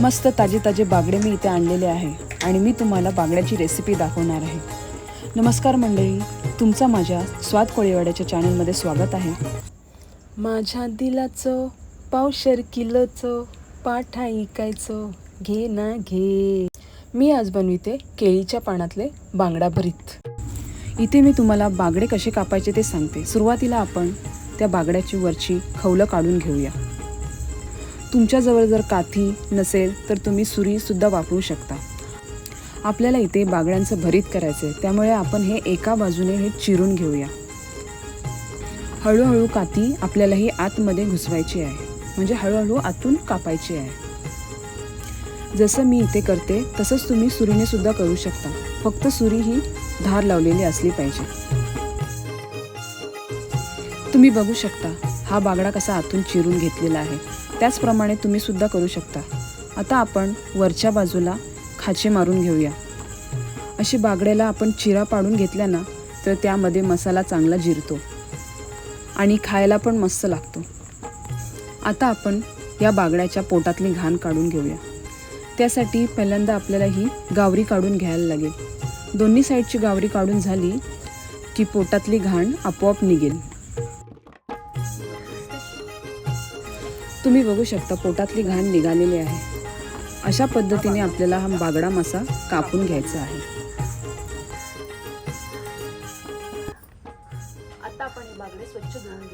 मस्त ताजे ताजे बागडे मी इथे आणलेले आहे आणि मी तुम्हाला बागड्याची रेसिपी दाखवणार आहे. नमस्कार मंडळी तुमचं माझ्या स्वाद कोळीवाड्याच्या चॅनलमध्ये स्वागत आहे. माझ्या दिलाचं पावशर किलोचं पाठा ऐकायचं घे ना घे. मी आज बनविते केळीच्या पानातले बांगडा भरीत. इथे मी तुम्हाला बागडे कसे कापायचे ते सांगते. सुरुवातीला आपण त्या बागड्याची वरची खवलं काढून घेऊया. तुमच्याजवळ जर काठी नसेल तर तुम्ही सुरीसुद्धा वापरू शकता. आपल्याला इथे बागड्यांचं भरीत करायचं आहे त्यामुळे आपण हे एका बाजूने हे चिरून घेऊया. हळूहळू काती आपल्याला ही आतमध्ये घुसवायची आहे. म्हणजे हळूहळू आतून कापायची आहे. जसं मी इथे करते तसंच तुम्ही सुरीने सुद्धा करू शकता. फक्त सुरी ही धार लावलेली असली पाहिजे. तुम्ही बघू शकता हा बागडा कसा आतून चिरून घेतलेला आहे. त्याचप्रमाणे तुम्ही सुद्धा करू शकता. आता आपण वरच्या बाजूला खाचे मारून घेऊया. अशी बागड्याला आपण चिरा पाडून घेतल्या ना तर त्यामध्ये मसाला चांगला जिरतो. आणि खायला पण मस्त लागतो. आता आपण या बागड्याच्या पोटातली घाण काढून घेऊया. त्यासाठी पहिल्यांदा आपल्याला ही गावरी काढून घ्यायला लागेल. दोन्ही साईडची गावरी काढून झाली की पोटातली घाण आपोआप निघेल. तुम्ही बघू शकता पोटातली घाण निघालेली आहे. अशा पद्धतीने आपल्याला हा बागडा मासा कापून घ्यायचा आहे. आता आपण हे बागडे स्वच्छ धुवून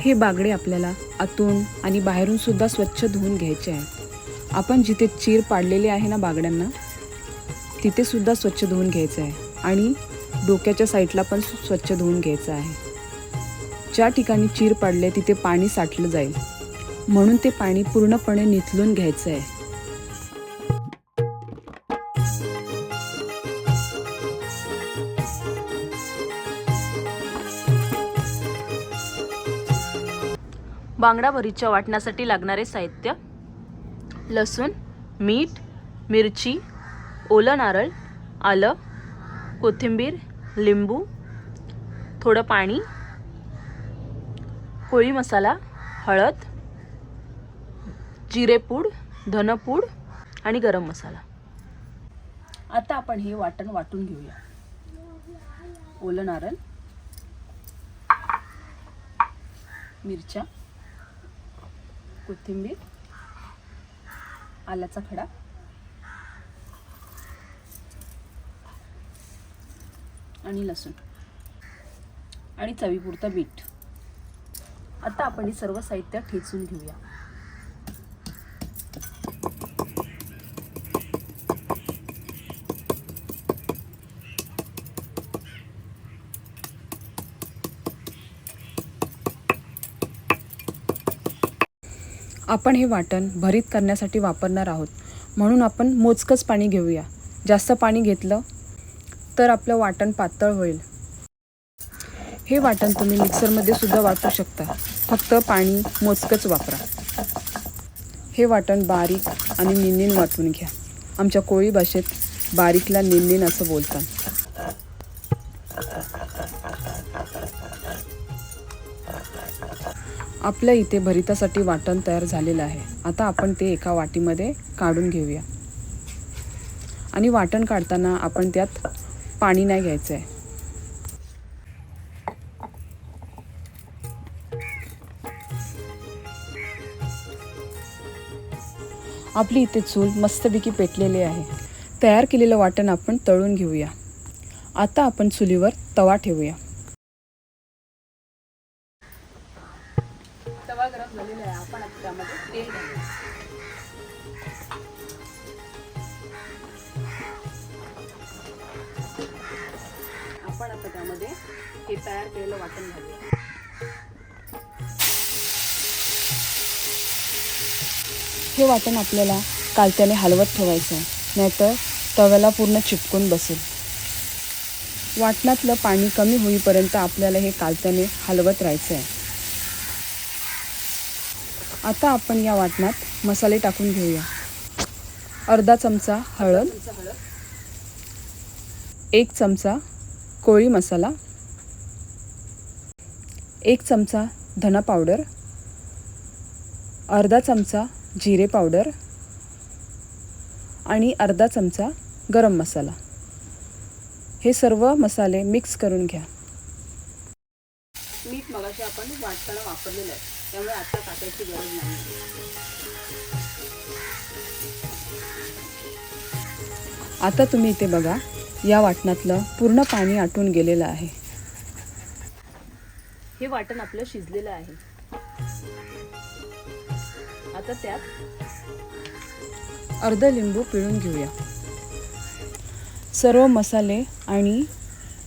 हे बागडे आपल्याला आतून आणि बाहेरून सुद्धा स्वच्छ धुवून घ्यायचे आहेत. आपण जिथे चीर पाडलेली आहे ना बागड्यांना तिथे सुद्धा स्वच्छ धुवून घ्यायचं आहे. आणि डोक्याच्या साईडला पण स्वच्छ धुवून घ्यायचं आहे. ज्या ठिकाणी चीर पाडले तिथे पाणी साठलं जाईल. म्हणून ते पाणी पूर्णपणे निथलून घ्यायचं आहे. बांगडा भरीच्या वाटण्यासाठी लागणारे साहित्य लसूण मीठ मिरची ओलं नारळ आलं कोथिंबीर लिंबू थोडं पाणी कोळी मसाला हळद जिरेपूड धनपूड आणि गरम मसाला. आता आपण हे वाटण वाटून घेऊया. ओलं नारळ मिरच्या कोथिंबीर आल्याचा खडा. आणि लसूण. आणि चवीपुरतं मीठ. आता आपण हे सर्व साहित्य ठेचून घेऊया. आपण हे वाटण भरीत करण्यासाठी वापरणार आहोत. म्हणून आपण मोजकंच पाणी घेऊया. जास्त पाणी घेतलं तर आपलं वाटण पातळ होईल. हे वाटण तुम्ही मिक्सरमध्ये सुद्धा वाटू शकता. फक्त पाणी मोजकंच वापरा. हे वाटण बारीक आणि निन्नीन वाटून घ्या. आमच्या कोळी भाषेत बारीकला निन्नीन असं बोलतात. आपल्या इथे भरितासाठी वाटण तयार झालेलं आहे. आता आपण ते एका वाटीमध्ये काढून घेऊया. आणि वाटण काढताना आपण त्यात पाणी नाही घ्यायचं आहे आपली इथे चूल मस्तपैकी पेटलेली आहे. तयार केलेलं वाटण आपण तळून घेऊया. आता आपण चुलीवर तवा ठेवूया. तवा गरम झालेला आहे. आपण आता त्यामध्ये तेल घालू. आपण आता त्यामध्ये हे तयार केलेलं वाटण घालूया हे वाटण आपल्याला कालत्याने हलवत ठेवायचं आहे. नाहीतर तव्याला पूर्ण चिपकून बसेल. वाटणातलं पाणी कमी होईपर्यंत आपल्याला हे कालत्याने हलवत राहायचं आहे. आता आपण या वाटणात मसाले टाकून घेऊया. अर्धा चमचा हळद एक चमचा कोळी मसाला एक चमचा धना पावडर अर्धा चमचा जिरे पावडर आणि अर्धा चमचा गरम मसाला. हे सर्व मसाले मिक्स करून घ्या. मगाशी आपण वाटताना वापरलेलं आहे. त्यामुळे आता टाकायची गरज नाही. आता तुम्ही इथे बघा या वाटणातलं पूर्ण पाणी आटून गेलेलं आहे. हे वाटण आपलं शिजलेलं आहे. आता त्यात अर्ध लिंबू पिळून घेऊया. सर्व मसाले आणि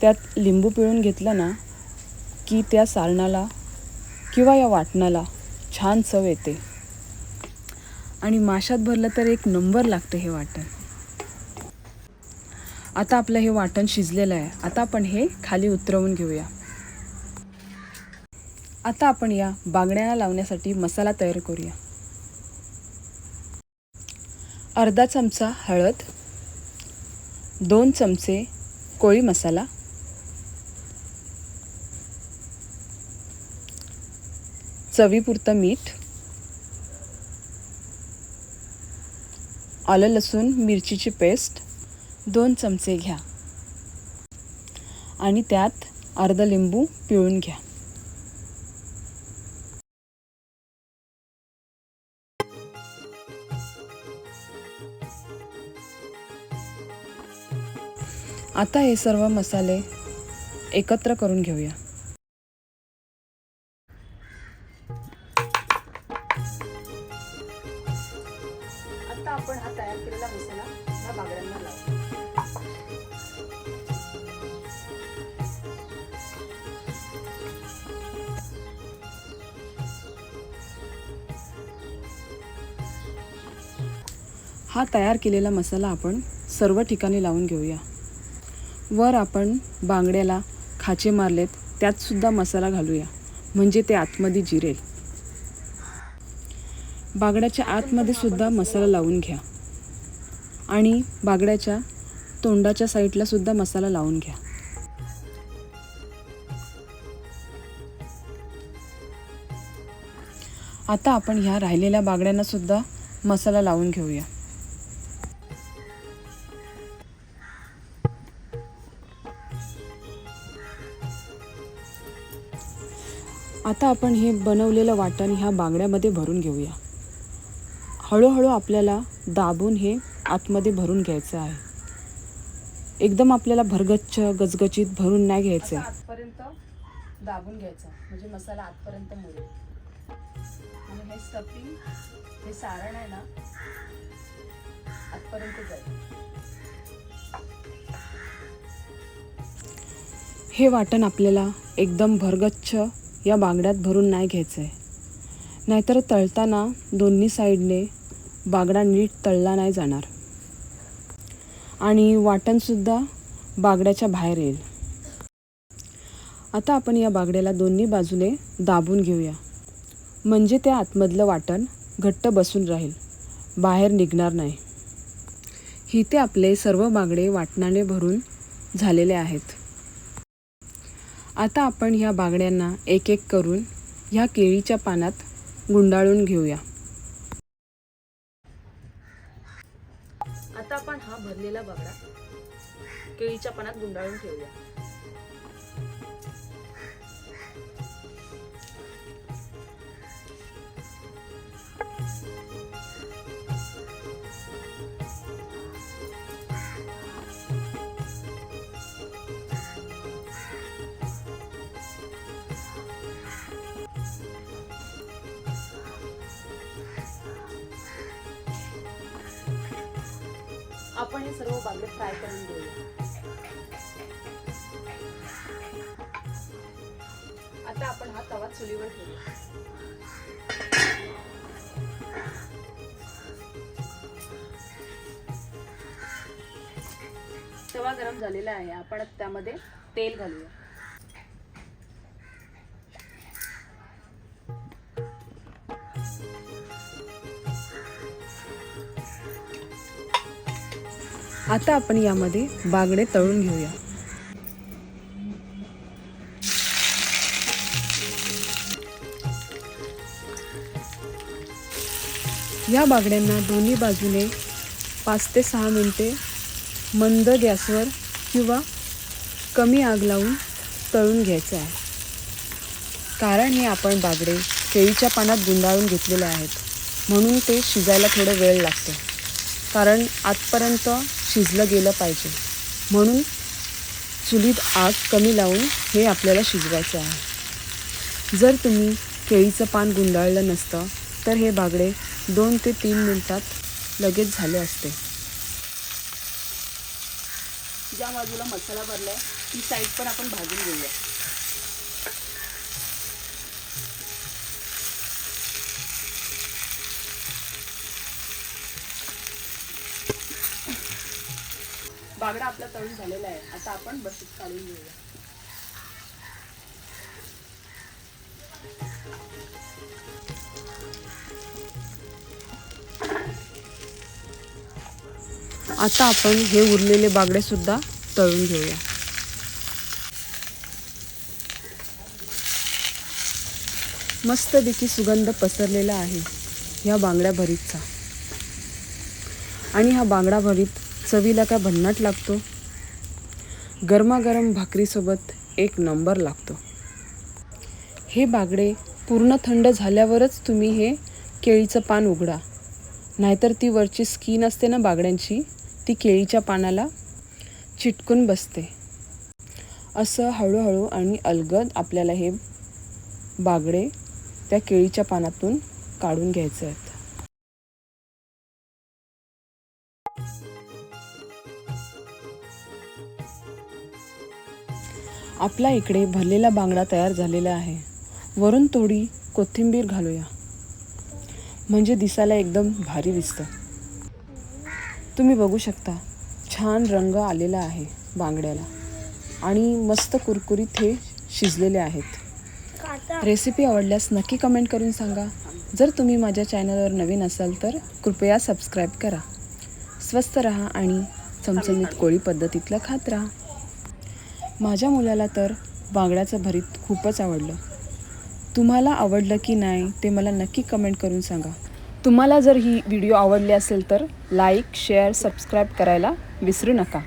त्यात लिंबू पिळून घेतलं ना की त्या सारणाला किंवा या वाटणाला छान चव येते. आणि माशात भरलं तर एक नंबर लागतं हे वाटण. आता आपलं हे वाटण शिजलेलं आहे. आता आपण हे खाली उतरवून घेऊया. आता आपण या बांगड्यांना लावण्यासाठी मसाला तयार करूया. अर्धा चमचा हळद दोन चमचे कोळी मसाला चवीपुरतं मीठ आलं लसूण मिरचीची पेस्ट दोन चमचे घ्या. आणि त्यात अर्धा लिंबू पिळून घ्या. आता हे सर्व मसाले एकत्र करून घेऊया. हा तयार केलेला मसाला आपण सर्व ठिकाणी लावून घेऊया. वर आपण बांगड्याला खाचे मारलेत त्यातसुद्धा मसाला घालूया म्हणजे ते आतमध्ये जिरेल. बागड्याच्या आतमध्ये सुद्धा मसाला लावून घ्या. आणि बागड्याच्या तोंडाच्या साईडला सुद्धा मसाला लावून घ्या. आता आपण ह्या राहिलेल्या बागड्यांना सुद्धा मसाला लावून घेऊया. आता आपण हे बनवलेलं वाटण ह्या बांगड्यामध्ये भरून घेऊया. हळूहळू आपल्याला दाबून हे आतमध्ये भरून घ्यायचं आहे. एकदम आपल्याला भरगच्च गचगचीत भरून नाही घ्यायचं. आहे आतपर्यंत दाबून घ्यायचं. म्हणजे मसाला आतपर्यंत मुरेल. आणि हे स्टफिंग हे सारण आहे ना आतपर्यंत जाईल. हे वाटण आपल्याला एकदम भरगच्छ या बांगड्यात भरून नाही घ्यायचं आहे नाहीतर तळताना दोन्ही साईडने बागडा नीट तळला नाही जाणार. आणि वाटणसुद्धा बागड्याच्या बाहेर येईल. आता आपण या बागड्याला दोन्ही बाजूने दाबून घेऊया. म्हणजे त्या आतमधलं वाटण घट्ट बसून राहील. बाहेर निघणार नाही. इथे आपले सर्व बागडे वाटणाने भरून झालेले आहेत. आता आपण ह्या बागड्यांना एक एक करून ह्या केळीच्या पानात गुंडाळून घेऊया. आता आपण हा भरलेला बागडा केळीच्या पानात गुंडाळून ठेवूया. आपण हे सर्व बागडे फ्राय करून घेऊया. आता आपण हा तवा चुलीवर ठेवूया तवा गरम झालेला आहे. आपण त्यामध्ये तेल घालूया. आता आपण यामध्ये बागडे तळून घेऊया. या बागड्यांना दोन्ही बाजूने पाच ते सहा मिनटे मंद गॅसवर किंवा कमी आग लावून तळून घ्यायचं आहे. कारण हे आपण बागडे केळीच्या पानात गुंडाळून घेतलेले आहेत. म्हणून ते शिजायला थोडं वेळ लागतो. कारण आतपर्यंत शिजलं गेलं पाहिजे. म्हणून चुलीत आग कमी लावून हे आपल्याला शिजवायचं आहे. जर तुम्ही केळीचं पान गुंडाळलं नसतं तर हे बागडे दोन ते तीन मिनटात लगेच झाले असते. ज्या बाजूला मसाला भरलाय ती साईड पण आपण भाजून घेऊया. बागडा आपला तळून झालेला आहे. आता आपण बशीत काढून घेऊया. आता आपण हे उरलेले बागडे सुद्धा तळून घेऊया. मस्त देखील सुगंध पसरलेला आहे ह्या बांगड्या भरीतचा. आणि हा बांगडा भरीत चवीला काय भन्नाट लागतो? गरमागरम भाकरीसोबत एक नंबर लागतो. हे बागडे पूर्ण थंड झाल्यावरच तुम्ही हे केळीचं पान उघडा. नाहीतर ती वरची स्किन असते ना बागड्यांची ती केळीच्या पानाला चिटकून बसते. असं हळूहळू आणि अलगद आपल्याला हे बागडे त्या केळीच्या पानातून काढून घ्यायचं आहे आपल्या इकडे भरलेला बांगडा तयार झालेला आहे. वरून थोडी कोथिंबीर घालूया. म्हणजे दिसायला एकदम भारी दिसतं. तुम्ही बघू शकता छान रंग आलेला आहे बांगड्याला. आणि मस्त कुरकुरीत हे शिजलेले आहेत. रेसिपी आवडल्यास नक्की कमेंट करून सांगा. जर तुम्ही माझ्या चॅनलवर नवीन असाल तर कृपया सबस्क्राईब करा. स्वस्त रहा आणि चमचमीत कोळी पद्धतीतलं खात राहा. माझ्या मुलाला तर बांगड्याचं भरीत खूपच आवडलं. तुम्हाला आवडलं की नाही ते मला नक्की कमेंट करून सांगा. तुम्हाला जर ही व्हिडिओ आवडली असेल तर लाईक शेअर सबस्क्राईब करायला विसरू नका.